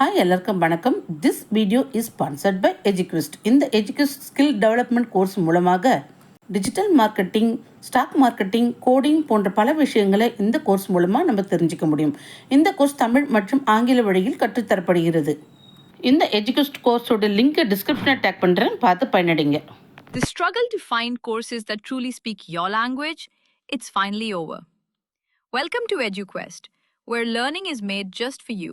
Hi எல்லாருக்கும் வணக்கம். This video is sponsored by Eduquest இந்த எஜுக்விஸ்ட் ஸ்கில் டெவலப்மெண்ட் கோர்ஸ் மூலமாக digital marketing stock marketing coding போன்ற பல விஷயங்களை இந்த கோர்ஸ் மூலமாக நம்ம தெரிஞ்சுக்க முடியும். இந்த கோர்ஸ் தமிழ் மற்றும் ஆங்கில வழியில் கற்றுத்தரப்படுகிறது. இந்த எஜுகேஸ்ட் கோர்ஸோட லிங்க்கை டிஸ்கிரிப்ஷனில் டேக் பண்ணுறேன் பார்த்து பயனடைங்க. The struggle to find courses that truly speak your language, it's finally over. Welcome to EduQuest, where learning is made just for you.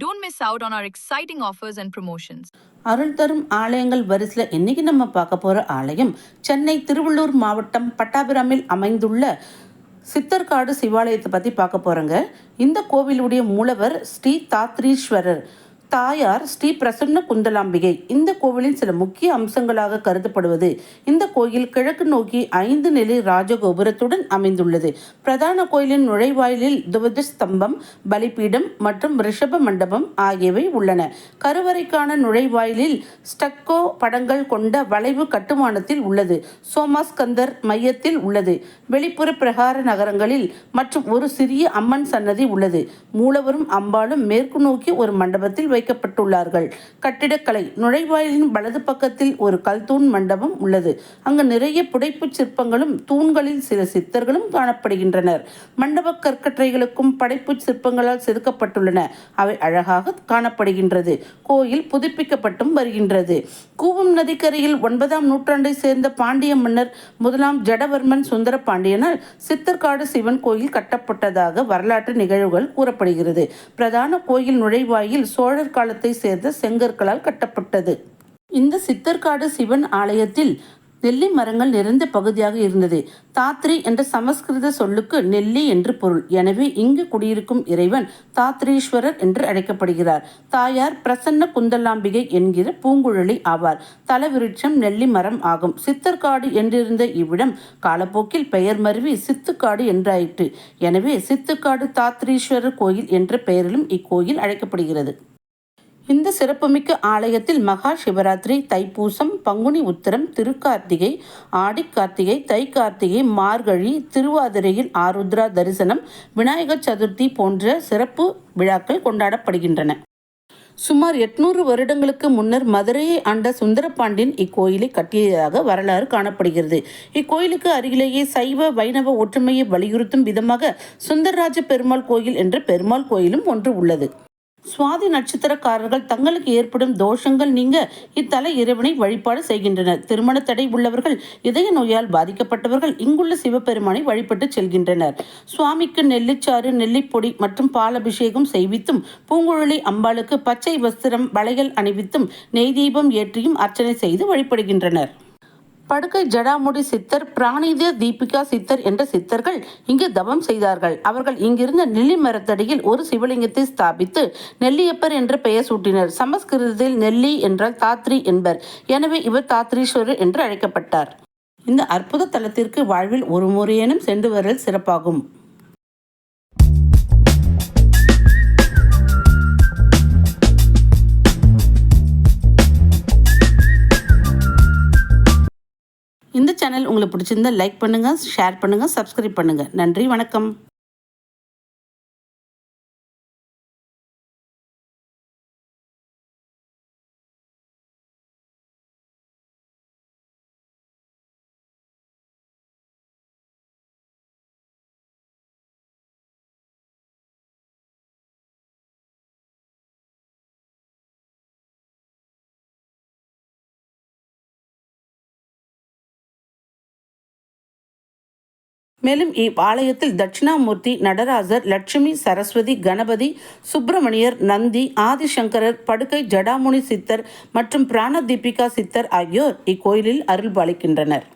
don't miss out on our exciting offers and promotions அருள் தரும் ஆலயங்கள் வரிசையில் இன்னைக்கு நம்ம பார்க்க போகிற ஆலயம் சென்னை திருவள்ளூர் மாவட்டம் பட்டாபிராமில் அமைந்துள்ள சித்தர்காடு சிவாலயத்தை பற்றி பார்க்க போகிறோங்க இந்த கோவிலுடைய மூலவர் ஸ்ரீ தாத்ரீஸ்வரர். தாயார் ஸ்ரீ பிரசன்ன குந்தலாம்பிகை. இந்த கோவிலின் சில முக்கிய அம்சங்களாக கருதப்படுவது இந்த கோயில் கிழக்கு நோக்கி ஐந்து நிலை ராஜகோபுரத்துடன் அமைந்துள்ளது. பிரதான கோயிலின் நுழைவாயிலில் துவஜ ஸ்தம்பம் பலிபீடம் மற்றும் ரிஷப மண்டபம் ஆகியவை உள்ளன. கருவறைக்கான நுழைவாயிலில் ஸ்டக்கோ படங்கள் கொண்ட வளைவு கட்டுமானத்தில் உள்ளது. சோமாஸ்கந்தர் மையத்தில் உள்ளது. வெளிப்புற பிரகார நகரங்களில் மற்றும் ஒரு சிறிய அம்மன் சன்னதி உள்ளது. மூலவரும் அம்பாளும் மேற்கு நோக்கி ஒரு மண்டபத்தில் வைக்கப்பட்டுள்ளார்கள். கட்டிடக்கலை நுழைவாயிலின் வலது பக்கத்தில் ஒரு கல்தூண் மண்டபம் உள்ளது. அங்கு நிறைய புடைப்புச் சிற்பங்களும் தூண்களில் சில சித்தர்களும் காணப்படுகின்றனர். மண்டப கற்கற்றைகளுக்கும் படைப்புச் சிற்பங்களால் செதுக்கப்பட்டுள்ளன. அவை அழகாக காணப்படுகின்றது. கோயில் புதுப்பிக்கப்பட்டும் வருகின்றது. கூவம் நதிக்கரையில் ஒன்பதாம் நூற்றாண்டை சேர்ந்த பாண்டிய மன்னர் முதலாம் ஜடவர்மன் சுந்தர பாண்டியனால் சித்தர்காடு சிவன் கோயில் கட்டப்பட்டதாக வரலாற்று நிகழ்வுகள் கூறப்படுகிறது. பிரதான கோயில் நுழைவாயில் சோழர் காலத்தை சேர்ந்த செங்கற்களால் கட்டப்பட்டது. இந்த சித்தர்காடு சிவன் ஆலயத்தில் நெல்லி மரங்கள் நிறைந்த பகுதியாக இருந்தது. தாத்ரி என்ற சமஸ்கிருத சொல்லுக்கு நெல்லி என்று பொருள். எனவே இங்கு குடியிருக்கும் இறைவன் தாத்ரீஸ்வரர் என்று அழைக்கப்படுகிறார். தாயார் பிரசன்ன குந்தலாம்பிகை என்கிற பூங்குழலி ஆவார். தலவிருட்சம் நெல்லி மரம் ஆகும். சித்தர்காடு என்றிருந்த இவ்விடம் காலப்போக்கில் பெயர் மருவி சித்துக்காடு என்றாயிற்று. எனவே சித்துக்காடு தாத்ரீஸ்வரர் கோயில் என்ற பெயரிலும் இக்கோயில் அழைக்கப்படுகிறது. இந்த சிறப்புமிக்க ஆலயத்தில் மகா சிவராத்திரி தைப்பூசம் பங்குனி உத்திரம் திருக்கார்த்திகை ஆடிக்கார்த்திகை தைக்கார்த்திகை தை கார்த்திகை மார்கழி திருவாதிரையில் ஆருத்ரா தரிசனம் விநாயகர் சதுர்த்தி போன்ற சிறப்பு விழாக்கள் கொண்டாடப்படுகின்றன. சுமார் எட்நூறு வருடங்களுக்கு முன்னர் மதுரையை ஆண்ட சுந்தரபாண்டியன் இக்கோயிலை கட்டியதாக வரலாறு காணப்படுகிறது. இக்கோயிலுக்கு அருகிலேயே சைவ வைணவ ஒற்றுமையை வலியுறுத்தும் விதமாக சுந்தரராஜ பெருமாள் கோயில் என்ற பெருமாள் கோயிலும் ஒன்று உள்ளது. சுவாதி நட்சத்திரக்காரர்கள் தங்களுக்கு ஏற்படும் தோஷங்கள் நீங்க இத்தல இறைவனை வழிபாடு செய்கின்றனர். திருமண தடை உள்ளவர்கள் இதய நோயால் பாதிக்கப்பட்டவர்கள் இங்குள்ள சிவபெருமானை வழிபட்டு செல்கின்றனர். சுவாமிக்கு நெல்லிச்சாறு நெல்லிப்பொடி மற்றும் பாலபிஷேகம் செய்வித்தும் பூங்குழலி அம்பாளுக்கு பச்சை வஸ்திரம் வளையல் அணிவித்தும் நெய் தீபம் ஏற்றியும் அர்ச்சனை செய்து வழிபடுகின்றனர். படுக்கை ஜடாமுடி சித்தர் பிராணித தீபிகா சித்தர் என்ற சித்தர்கள் இங்கு தவம் செய்தார்கள். அவர்கள் இங்கிருந்த நெல்லி மரத்தடியில் ஒரு சிவலிங்கத்தை ஸ்தாபித்து நெல்லியப்பர் என்ற பெயர் சூட்டினர். சமஸ்கிருதத்தில் நெல்லி என்றால் தாத்ரி என்பர். எனவே இவர் தாத்ரீஸ்வரர் என்று அழைக்கப்பட்டார். இந்த அற்புத தலத்திற்கு வாழ்வில் ஒரு முறையேனும் சென்று வரல் சிறப்பாகும். இந்த சேனல் உங்களுக்கு பிடிச்சிருந்தா லைக் பண்ணுங்கள் ஷேர் பண்ணுங்கள் சப்ஸ்கிரைப் பண்ணுங்கள் நன்றி வணக்கம். மேலும் இவ்வாலயத்தில் தட்சிணாமூர்த்தி நடராஜர் லட்சுமி சரஸ்வதி கணபதி சுப்பிரமணியர் நந்தி ஆதிசங்கரர் படுக்கை ஜடாமுனி சித்தர் மற்றும் பிராணதீபிகா சித்தர் ஆகியோர் இக்கோயிலில் அருள்பாலிக்கின்றனர்.